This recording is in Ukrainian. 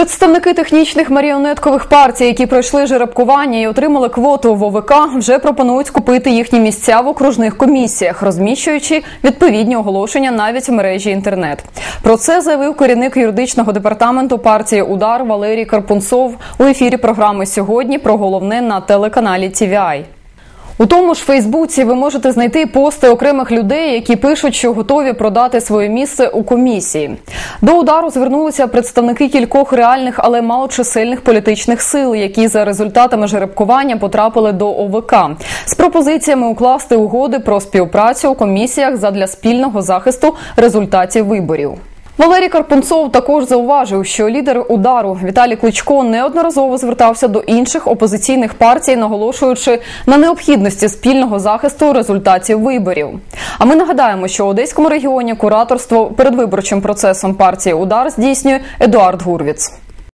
Представники технічних маріонеткових партій, які пройшли жеребкування і отримали квоту в ОВК, вже пропонують купити їхні місця в окружних комісіях, розміщуючи відповідні оголошення навіть в мережі інтернет. Про це заявив керівник юридичного департаменту партії Удар Валерій Карпунцов у ефірі програми сьогодні про головне на телеканалі TVI. У тому ж Фейсбуці ви можете знайти пости окремих людей, які пишуть, що готові продати своє місце у комісії. До удару звернулися представники кількох реальних, але малочисельних політичних сил, які за результатами жеребкування потрапили до ОВК з пропозиціями укласти угоди про співпрацю у комісіях задля спільного захисту результатів виборів. Валерій Карпунцов також зауважив, що лідер удару Віталій Кличко неодноразово звертався до інших опозиційних партій, наголошуючи на необхідності спільного захисту результатів виборів. А ми нагадаємо, що у Одеському регіоні кураторство перед виборчим процесом партії Удар здійснює Едуард Гурвіц.